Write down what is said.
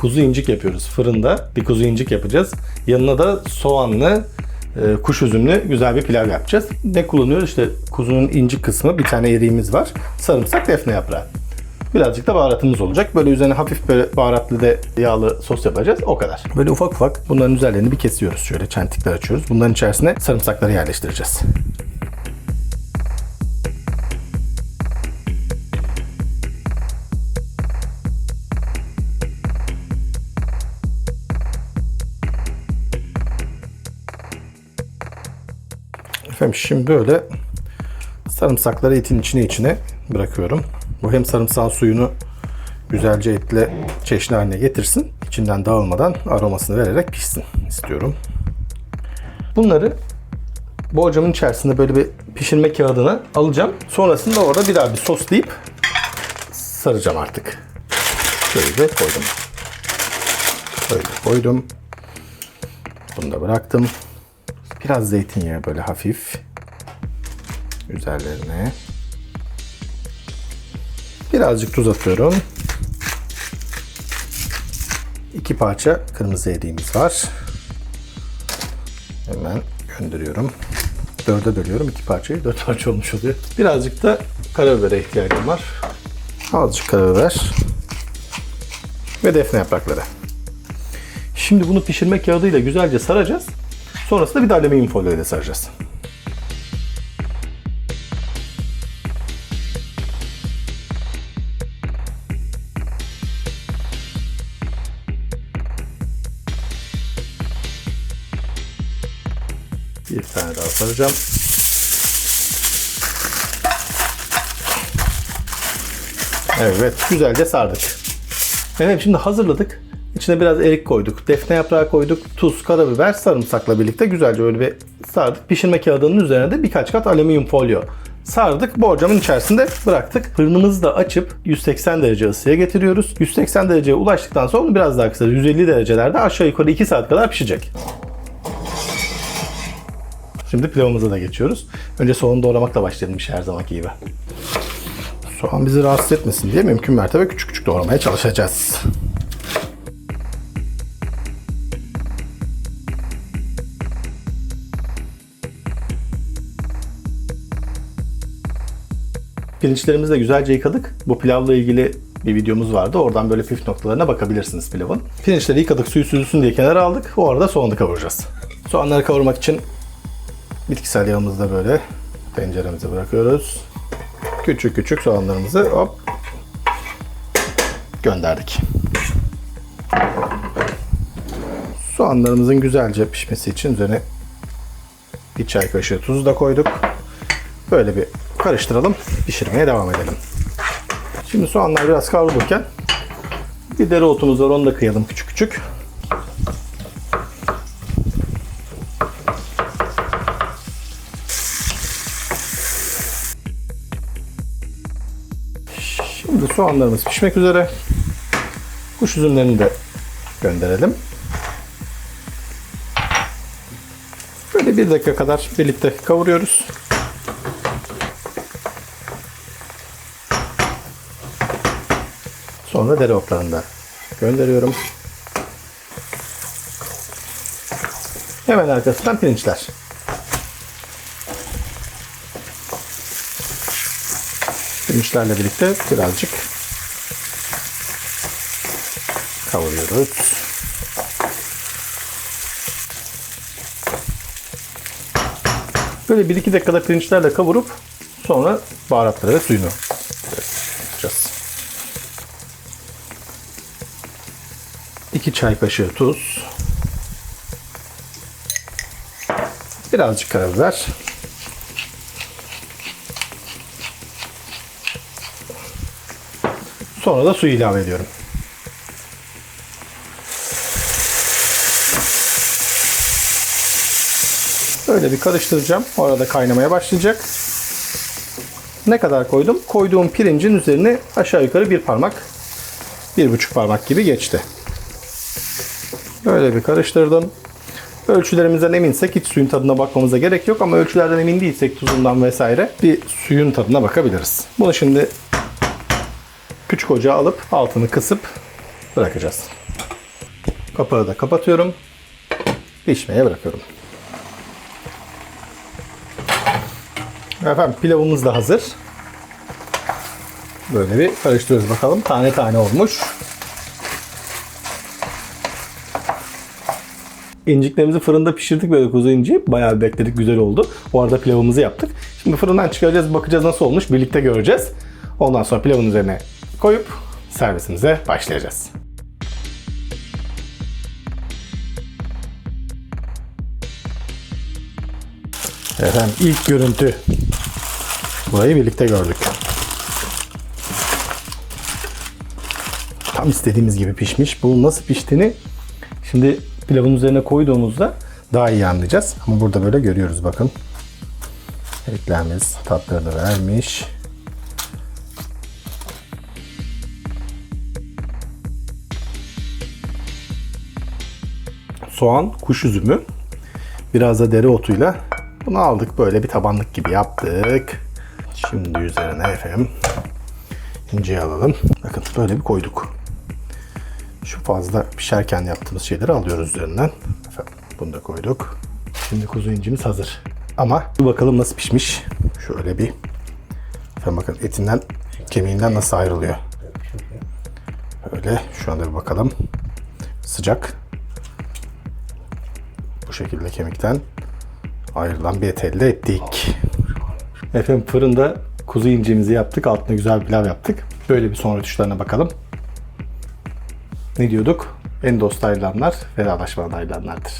kuzu incik yapıyoruz fırında. Bir kuzu incik yapacağız. Yanına da soğanlı, e, kuş üzümlü güzel bir pilav yapacağız. Ne kullanıyoruz? İşte kuzunun incik kısmı bir tane eriğimiz var. Sarımsak, defne yaprağı. Birazcık da baharatımız olacak. Böyle üzerine hafif böyle baharatlı da yağlı sos yapacağız. O kadar. Böyle ufak ufak bunların üzerlerini bir kesiyoruz. Şöyle çentikler açıyoruz. Bunların içerisine sarımsakları yerleştireceğiz. Efendim şimdi böyle sarımsakları etin içine içine bırakıyorum. Bu hem sarımsağın suyunu güzelce etle çeşni haline getirsin. İçinden dağılmadan aromasını vererek pişsin istiyorum. Bunları borcamın içerisinde böyle bir pişirme kağıdına alacağım. Sonrasında orada bir daha bir soslayıp saracağım artık. Şöyle de koydum. Böyle koydum. Bunu da bıraktım. Biraz zeytinyağı böyle hafif üzerlerine. Birazcık tuz atıyorum. İki parça kırmızı eriğimiz var. Hemen gönderiyorum. Dörde bölüyorum. iki parçayı dört parça olmuş oluyor. Birazcık da karabibere ihtiyacım var. Azıcık karabiber. Ve defne yaprakları. Şimdi bunu pişirme kağıdıyla güzelce saracağız. Sonrasında bir de alüminyum folyo ile saracağız. Bir tane daha saracağım. Evet, güzelce sardık. Evet, şimdi hazırladık. İçine biraz erik koyduk, defne yaprağı koyduk, tuz, karabiber, sarımsakla birlikte güzelce öyle bir sardık. Pişirme kağıdının üzerine de birkaç kat alüminyum folyo sardık. Borcamın içerisinde bıraktık. Fırınımızı da açıp 180 derece ısıya getiriyoruz. 180 dereceye ulaştıktan sonra biraz daha kısa 150 derecelerde aşağı yukarı 2 saat kadar pişecek. Şimdi pilavımıza da geçiyoruz. Önce soğanı doğramakla başlayalım işe her zamanki gibi. Soğan bizi rahatsız etmesin diye mümkün mertebe küçük küçük doğramaya çalışacağız. Pirinçlerimizi de güzelce yıkadık. Bu pilavla ilgili bir videomuz vardı. Oradan böyle püf noktalarına bakabilirsiniz pilavın. Pirinçleri yıkadık, suyu süzülsün diye kenara aldık. O arada soğanı kavuracağız. Soğanları kavurmak için bitkisel yağımızı da böyle tenceremize bırakıyoruz. Küçük küçük soğanlarımızı hop gönderdik. Soğanlarımızın güzelce pişmesi için üzerine bir çay kaşığı tuzu da koyduk. Böyle bir karıştıralım. Pişirmeye devam edelim. Şimdi soğanlar biraz kavrulurken bir dereotumuz var. Onu da kıyalım küçük küçük. Şimdi soğanlarımız pişmek üzere. Kuş üzümlerini de gönderelim. Böyle bir dakika kadar birlikte kavuruyoruz. Sonra dereotlarını da gönderiyorum. Hemen arkasından pirinçler. Pirinçlerle birlikte birazcık kavuruyoruz. Böyle 1-2 dakikada pirinçlerle kavurup sonra baharatları ve suyunu yapacağız. 2 çay kaşığı tuz. Birazcık karabiber. Sonra da suyu ilave ediyorum. Böyle bir karıştıracağım. O arada kaynamaya başlayacak. Ne kadar koydum? Koyduğum pirincin üzerine aşağı yukarı bir parmak, bir buçuk parmak gibi geçti. Böyle bir karıştırdım. Ölçülerimizden eminsek hiç suyun tadına bakmamıza gerek yok ama ölçülerden emin değilsek tuzundan vesaire bir suyun tadına bakabiliriz. Bunu şimdi küçük ocağa alıp altını kısıp bırakacağız. Kapağı da kapatıyorum. Pişmeye bırakıyorum. Efendim pilavımız da hazır. Böyle bir karıştırıyoruz bakalım. Tane tane olmuş. İnciklerimizi fırında pişirdik böyle kuzu inci. Bayağı bekledik güzel oldu. Bu arada pilavımızı yaptık. Şimdi fırından çıkaracağız bakacağız nasıl olmuş. Birlikte göreceğiz. Ondan sonra pilavın üzerine koyup servisimize başlayacağız. Efendim ilk görüntü. Burayı birlikte gördük. Tam istediğimiz gibi pişmiş. Bu nasıl piştiğini şimdi pilavın üzerine koyduğumuzda daha iyi anlayacağız. Ama burada böyle görüyoruz bakın. Etlerimiz tatlarını vermiş. Soğan, kuş üzümü, biraz da dereotuyla bunu aldık böyle bir tabanlık gibi yaptık. Şimdi üzerine efendim inceyi alalım. Bakın böyle bir koyduk. Şu fazla pişerken yaptığımız şeyleri alıyoruz üzerinden. Efendim bunu da koyduk. Şimdi kuzu incimiz hazır. Ama bakalım nasıl pişmiş. Şöyle bir efendim bakın etinden kemiğinden nasıl ayrılıyor. Böyle şu anda bir bakalım. Sıcak. Bu şekilde kemikten ayrılan bir et elde ettik. Efendim fırında kuzu incimizi yaptık. Altına güzel pilav yaptık. Böyle bir sonra tuşlarına bakalım. Ne diyorduk? En dost ayrılanlar vedalaşmadan ayrılanlardır.